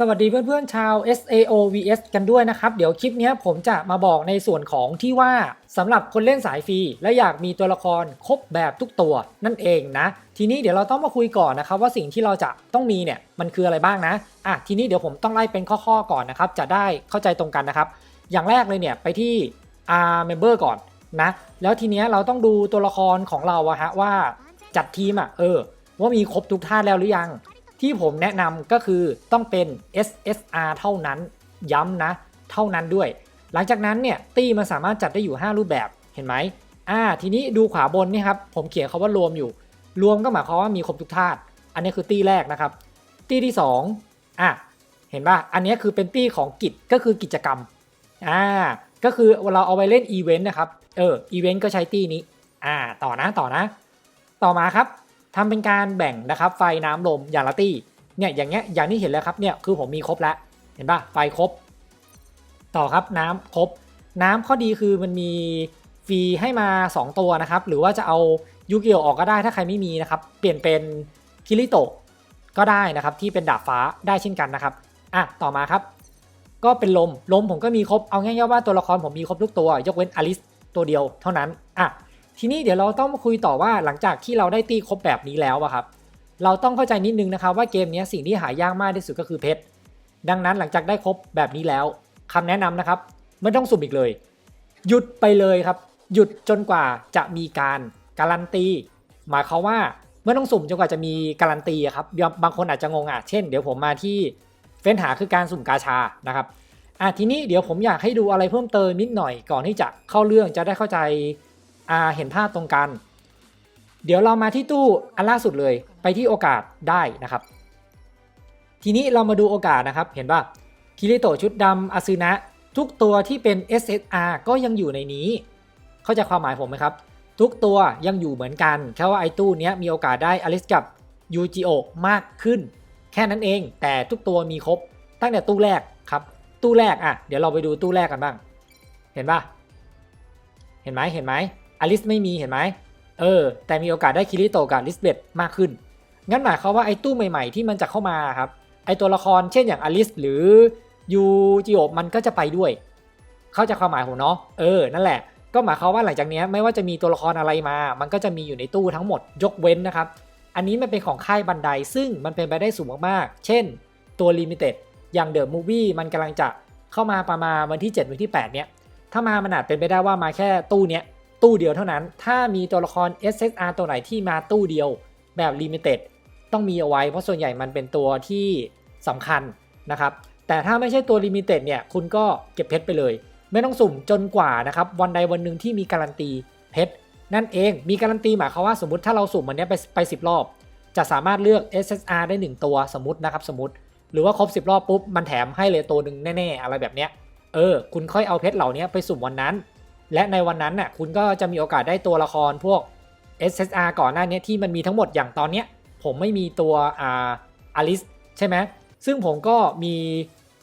สวัสดีเพื่อนๆชาว SAO vs กันด้วยนะครับ เดี๋ยวคลิปนี้ผมจะมาบอกในส่วนของที่ว่าสำหรับคนเล่นสายฟรีและอยากมีตัวละครครบแบบทุกตัวนั่นเองนะ ทีนี้เดี๋ยวเราต้องมาคุยก่อนนะครับว่าสิ่งที่เราจะต้องมีเนี่ยมันคืออะไรบ้างนะอะทีนี้เดี๋ยวผมต้องไล่เป็นข้อๆก่อนนะครับ จะได้เข้าใจตรงกันนะครับ อย่างแรกเลยเนี่ยไปที่ R member ก่อนนะแล้วทีนี้เราต้องดูตัวละครของเราอะฮะว่าจัดทีมอะเออว่ามีครบทุกท่าแล้วหรือยัง ที่ผมแนะนำก็คือต้องเป็น SSR เท่านั้นย้ำนะ เท่านั้นด้วย หลังจากนั้นเนี่ยตี้มันสามารถจัดได้อยู่ 5 รูปแบบเห็นไหมอ่าทีนี้ดูขวาบนนี่ครับผมเขียนคาว่ารวมอยู่ รวมก็หมายความว่ามีครบทุกธาตุอันนี้คือตี้แรกนะครับ ตี้ที่ 2อะเห็นป่ะอันนี้คือเป็นตี้ของกิจก็คือกิจกรรมอ่าก็คือเราเอาไว้เล่นอีเวนต์นะครับเอออีเวนต์ก็ใช้ตี้นี้อ่าต่อนะต่อนะ ต่อมาครับ ทำเป็นการแบ่งนะครับไฟน้ำลมอย่างละตี้เนี่ยอย่างเงี้ยอย่างที่เห็นแล้วครับเนี่ยคือผมมีครบแล้วเห็นปะไฟครบ ต่อครับน้ำครบ น้ำข้อดีคือมันมีฟรีให้มา 2 ตัวนะครับ หรือว่าจะเอายูกิโอออกก็ได้ถ้าใครไม่มีนะครับ เปลี่ยนเป็นคิริโตะก็ได้นะครับที่เป็นดาบฟ้าได้เช่นกันนะครับอะต่อมาครับ ก็เป็นลมลมผมก็มีครบเอาง่ายๆว่าตัวละครผมมีครบทุกตัวยกเว้นอลิสตัวเดียวเท่านั้นอะ ทีนี้เดี๋ยวเราต้องมาคุยต่อว่าหลังจากที่เราได้ตีครบแบบนี้แล้วอะครับ เราต้องเข้าใจนิดนึงนะครับว่าเกมนี้สิ่งที่หายากมากที่สุดก็คือเพชร ดังนั้นหลังจากได้ครบแบบนี้แล้วคำแนะนำนะครับไม่ต้องสุ่มอีกเลย หยุดไปเลยครับ หยุดจนกว่าจะมีการการันตี หมายความว่าไม่ต้องสุ่มจนกว่าจะมีการันตีครับบางคนอาจจะงงอะเช่นเดี๋ยวผมมาที่เฟ้นหาคือการสุ่มกาชานะครับอะทีนี้เดี๋ยวผมอยากให้ดูอะไรเพิ่มเติมนิดหน่อยก่อนที่จะเข้าเรื่องจะได้เข้าใจ อ่าเห็นภาพตรงกัน เดี๋ยวเรามาที่ตู้อันล่าสุดเลยไปที่โอกาสได้นะครับ ทีนี้เรามาดูโอกาสนะครับ เห็นป่ะคิริโตชุดดำอาซึนะ ทุกตัวที่เป็น SSR ก็ยังอยู่ในนี้ เข้าใจความหมายผมไหมครับ ทุกตัวยังอยู่เหมือนกันแค่ว่าไอ้ตู้นี้มีโอกาสได้อลิสกับยูจิโอมากขึ้น แค่นั้นเองแต่ทุกตัวมีครบ ตั้งแต่ตู้แรกครับ ตู้แรกอะเดี๋ยวเราไปดูตู้แรกกันบ้าง เห็นป่ะเห็นไหมเห็นไหม อลิสไม่มีเห็นไหมเออ แต่มีโอกาสได้คิริโตกับลิสเบตมากขึ้น งั้นหมายความว่าไอ้ตู้ใหม่ๆที่มันจะเข้ามาครับ ไอ้ตัวละครเช่นอย่างอลิสหรือยูจิโอมันก็จะไปด้วย เข้าใจความหมายผมเนาะ เออ นั่นแหละ ก็หมายความว่าหลังจากนี้ไม่ว่าจะมีตัวละครอะไรมา มันก็จะมีอยู่ในตู้ทั้งหมด ยกเว้นนะครับ อันนี้มันเป็นของค่ายบันไดซึ่งมันเป็นไปได้สูงมากๆ เช่น ตัวลิมิเต็ด อย่างเดอะมูฟวี่มันกำลังจะเข้ามาประมาณวันที่ 7 วันที่ 8 เนี้ย ถ้ามามันอาจเป็นไปได้ว่ามาแค่ตู้เนี้ย ตู้เดียวเท่านั้น ถ้ามีตัวละคร SSR ตัวไหนที่มาตู้เดียวแบบลิมิเต็ดต้องมีเอาไว้ เพราะส่วนใหญ่มันเป็นตัวที่สำคัญนะครับ แต่ถ้าไม่ใช่ตัวลิมิเต็ดเนี่ยคุณก็เก็บเพชรไปเลย ไม่ต้องสุ่มจนกว่านะครับ วันใดวันหนึ่งที่มีการันตีเพชรนั่นเองมีการันตีหมายความว่าสมมติถ้าเราสุ่มวันนี้ไปไปสิรอบ จะสามารถเลือก SSR ได้ 1 ตัวสมมตินะครับสมมติ หรือว่าครบ 10 รอบปุ๊บมันแถมให้เลยตัวหนึ่งแน่ ๆ อะไรแบบเนี้ยเออคุณค่อยเอาเพชรเหล่านี้ไปสุ่มวันนั้น และในวันนั้นน่ะคุณก็จะมีโอกาสได้ตัวละครพวก SSR ก่อนหน้านี้ที่มันมีทั้งหมดอย่างตอนเนี้ยผมไม่มีตัวอ่าอลิสใช่ไหมซึ่งผมก็มี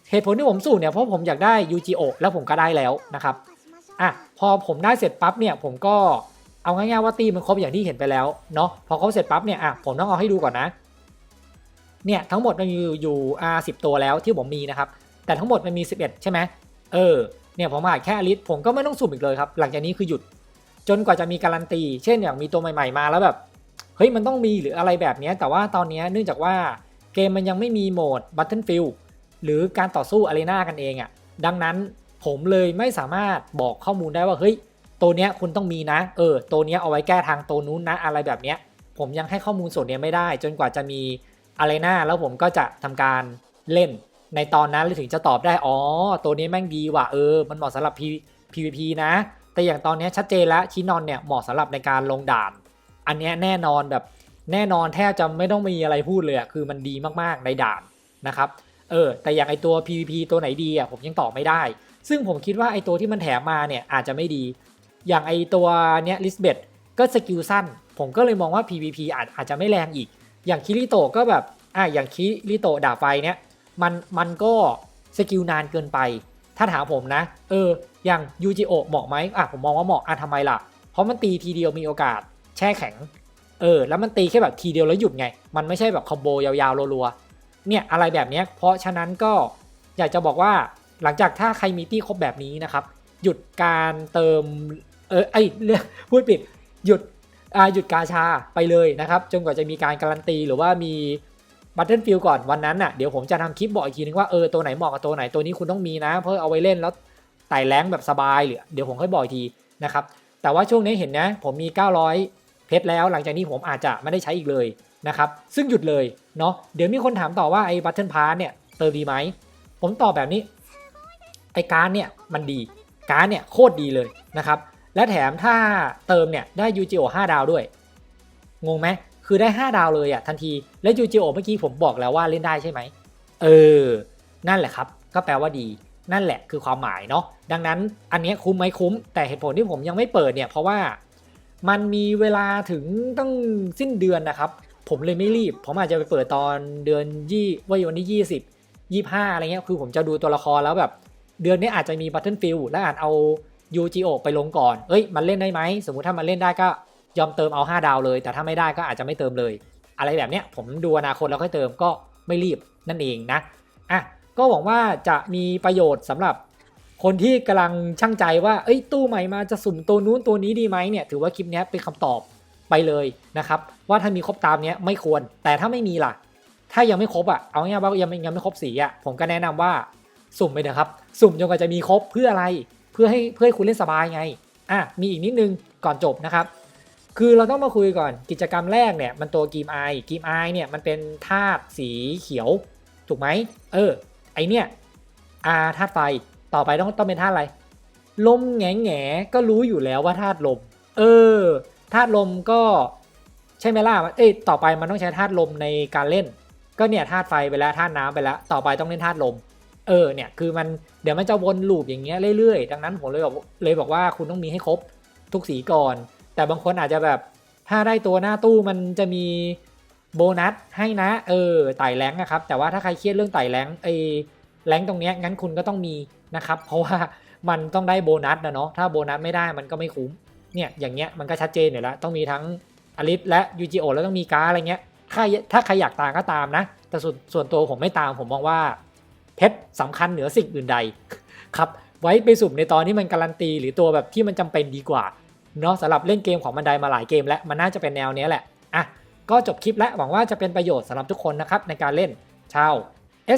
เหตุผลที่ผมสู้เนี่ยเพราะผมอยากได้ UGO แล้วผมก็ได้แล้วนะครับอะพอผมได้เสร็จปั๊บเนี่ยผมก็เอาง่ายๆว่าตีมันครบอย่างที่เห็นไปแล้วเนาะพอครบเสร็จปั๊บเนี่ยอะผมต้องเอาให้ดูก่อนนะเนี่ยทั้งหมดมันอยู่อ่าสิตัวแล้วที่ผมมีนะครับแต่ทั้งหมดมันมี 11 ใช่ไหมเออ เนี่ยผมขาดแค่อลิสผมก็ไม่ต้องสุ่มอีกเลยครับ หลังจากนี้คือหยุดจนกว่าจะมีการันตี เช่นอย่างมีตัวใหม่ๆมาแล้วแบบเฮ้ยมันต้องมีหรืออะไรแบบนี้แต่ว่าตอนนี้เนื่องจากว่าเกมมันยังไม่มีโหมด Battlefield หรือการต่อสู้อารีนากันเองอะ่ะดังนั้นผมเลยไม่สามารถบอกข้อมูลได้ว่าเฮ้ยตัวเนี้ยคุณต้องมีนะเออตัวเนี้ยเอาไว้แก้ทางตัวนู้นนะอะไรแบบเนี้ยผมยังให้ข้อมูลส่วนเนี้ยไม่ได้ จนกว่าจะมีอารีนาแล้วผมก็จะทำการเล่น ในตอนนั้นเลยถึงจะตอบได้ อ๋อ ตัวนี้แม่งดีว่ะ เออ มันเหมาะสำหรับ PVP นะ แต่อย่างตอนนี้ชัดเจนแล้วชินอนเนี่ยเหมาะสำหรับในการลงด่าน อันเนี้ยแน่นอนแบบแน่นอนแทบจะไม่ต้องมีอะไรพูดเลยอะคือมันดีมากๆในด่านนะครับ เออ แต่อย่างไอตัว PVP ตัวไหนดีอะผมยังตอบไม่ได้ ซึ่งผมคิดว่าไอตัวที่มันแถมมาเนี่ยอาจจะไม่ดี อย่างไอตัวเนี้ยลิสเบตก็สกิลสั้น ผมก็เลยมองว่า PVP อาจอาจจะไม่แรงอีก อย่างคิริโตก็แบบอะอย่างคิริโตดาบไฟเนี่ย มันมันก็สกิลนานเกินไป ถ้าถามผมนะ เออ อย่างยูจิโอเหมาะไหมอะผมมองว่าเหมาะอะทำไมล่ะ เพราะมันตีทีเดียวมีโอกาสแช่แข็ง เออ แล้วมันตีแค่แบบทีเดียวแล้วหยุดไง มันไม่ใช่แบบคอมโบยาวๆรัวๆ เนี่ยอะไรแบบนี้เพราะฉะนั้นก็อยากจะบอกว่าหลังจากถ้าใครมีตี้ครบแบบนี้นะครับ หยุดการเติม เออ ไอเรื่องพูดผิด หยุดอ่าหยุดกาชาไปเลยนะครับ จนกว่าจะมีการการันตีหรือว่ามี บัตเทิลฟิลก่อนวันนั้นน่ะเดี๋ยวผมจะทำคลิปบอกอีกทีนึงว่าเออตัวไหนเหมาะกับตัวไหนตัวนี้คุณต้องมีนะ เพื่อเอาไว้เล่นแล้วไต่แรงแบบสบายหรือเดี๋ยวผมค่อยบอกอีกทีนะครับแต่ว่าช่วงนี้เห็นนะ ผมมี 900 เพชรแล้ว หลังจากนี้ผมอาจจะไม่ได้ใช้อีกเลยนะครับซึ่งหยุดเลยเนาะเดี๋ยวมีคนถามต่อว่าไอ้บัตเทิลพาร์เนี่ยเติมดีไหมผมตอบแบบนี้ไอ้การดเนี่ยมันดีการดเนี่ยโคตรดีเลยนะครับและแถมถ้าเติมเนี่ยได้ยูจิโอ5ดาวด้วยงงไหม คือได้ 5 ดาวเลยอะ่ะทันที และยูจิโอเมื่อกี้ผมบอกแล้วว่าเล่นได้ใช่ไหม เออ นั่นแหละครับ ก็แปลว่าดี นั่นแหละคือความหมายเนาะ ดังนั้นอันนี้คุ้มไหมคุ้ม แต่เหตุผลที่ผมยังไม่เปิดเนี่ยเพราะว่ามันมีเวลาถึงตั้งสิ้นเดือนนะครับ ผมเลยไม่รีบ ผมอาจจะไปเปิดตอนเดือนยี่ว่าวันที่20 25 อะไรเงี้ย คือผมจะดูตัวละครแล้วแบบ เดือนนี้อาจจะมี Battlefield และอาจเอา UGO ไปลงก่อน เอ้ย มันเล่นได้ไหม สมมุติถ้ามันเล่นได้ก็ ยอมเติมเอา 5 ดาวเลย แต่ถ้าไม่ได้ก็อาจจะไม่เติมเลย อะไรแบบเนี้ยผมดูอนาคตแล้วค่อยเติมก็ไม่รีบนั่นเองนะอะก็หวังว่าจะมีประโยชน์สำหรับคนที่กำลังช่างใจว่าเอ้ยตู้ใหม่มาจะสุ่มตัวนู้นตัวนี้ดีไหมเนี่ยถือว่าคลิปนี้เป็นคำตอบไปเลยนะครับ ว่าถ้ามีครบตามเนี้ยไม่ควร แต่ถ้าไม่มีล่ะ ถ้ายังไม่ครบอะเอาง่ายๆว่ายังไม่ยังไม่ครบสีอะผมก็แนะนำว่าสุ่มไปเถอะครับ สุ่มจนกว่าจะมีครบเพื่ออะไร เพื่อให้เพื่อให้คุณเล่นสบายไงอะมีอีกนิดนึงก่อนจบนะครับ คือเราต้องมาคุยก่อนกิจกรรมแรกเนี่ยมันตัวกีมไอกีมไอเนี่ยมันเป็นธาตุสีเขียว ถูกไหมเออ ไอเนี่ยอาธาตุไฟต่อไปต้องต้องเป็นธาตุอะไร ลมแง่แง่ก็รู้อยู่แล้วว่าธาตุลม เออธาตุลมก็ใช่ไหมล่ะเอ้ยต่อไปมันต้องใช้ธาตุลมในการเล่น ก็เนี่ยธาตุไฟไปแล้วธาตุน้ำไปแล้ว ต่อไปต้องเล่นธาตุลม เออเนี่ยคือมันเดี๋ยวมันจะวนลูปอย่างเงี้ยเรื่อยๆ ดังนั้นผมเลยบอกเลยบอกว่าคุณต้องมีให้ครบทุกสีก่อน แต่บางคนอาจจะแบบถ้าได้ตัวหน้าตู้มันจะมีโบนัสให้นะ เออไต่แรงนะครับ แต่ว่าถ้าใครเครียดเรื่องไต่แรงไอแรงตรงเนี้ยงั้นคุณก็ต้องมีนะครับ เพราะว่ามันต้องได้โบนัสนะเนาะถ้าโบนัสไม่ได้มันก็ไม่คุ้มเนี่ยอย่างเงี้ยมันก็ชัดเจนอยู่แล้วต้องมีทั้งอลิสและยูจิโอแล้วต้องมีการ์อะไรเงี้ยถ้าถ้าใครอยากตามก็ตามนะ แต่ส่วนส่วนตัวผมไม่ตามผมมองว่าเพชรสำคัญเหนือสิ่งอื่นใดครับไว้ไปสุ่มในตอนที่มันการันตีหรือตัวแบบที่มันจำเป็นดีกว่า เนาะสำหรับเล่นเกมของบันไดมาหลายเกมแล้วมันน่าจะเป็นแนวนี้แหละอะก็จบคลิปแล้วหวังว่าจะเป็นประโยชน์สำหรับทุกคนนะครับในการเล่นชาว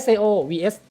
SAO vs